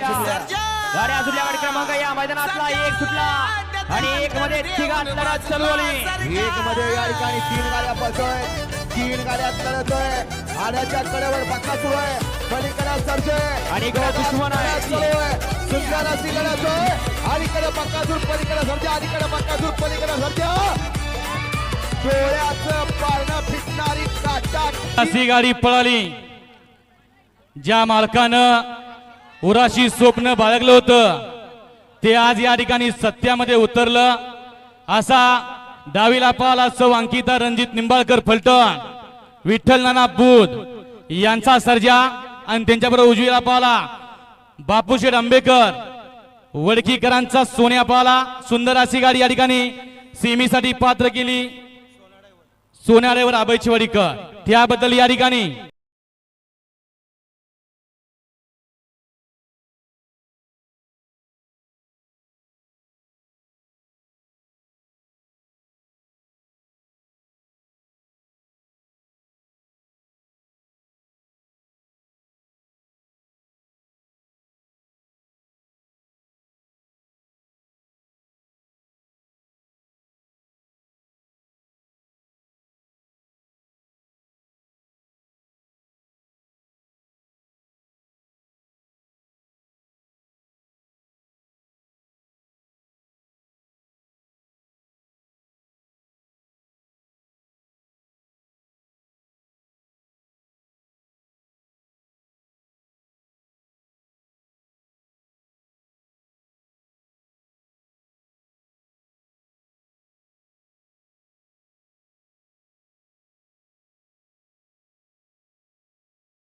गाड्या सुटल्या गाडी क्रमांक या मैदानातला एक सुटला. आणि एक मध्ये तिघात लढत चालू आली एक मध्ये या ठिकाणी तीन गाड्या पळतोय. तीन गाड्या लढतोय आड्याच्या कडेवर पक्का सुरू आहे. पलीकडे सर्जय आणि इकडे दुश्मन आहे. सुंदर अशी लढत आहे अलीकडे पक्कासूर पलीकडे सर्जा. अलीकडे पक्कासूर पलीकडे सर्जा. डोळ्याचं पारणं फिटणारी काटा अशी गाडी पळाली. ज्या मालकानं उराशी स्वप्न बाळगलं होतं. ते आज या ठिकाणी सत्यामध्ये उतरलं. असा डावीला पाल असं अंकिता रणजित निंबाळकर फलटण. विठ्ठल नाना बुध यांचा सर्जा आणि त्यांच्याबरोबर उजवीला पाला बापूशेठ आंबेकर वडकीकरांचा सोन्या पाला सुंदर अशी गाडी या ठिकाणी सेमीसाठी पात्र केली. सोन्यारेवर अभय वडीकर त्याबद्दल या ठिकाणी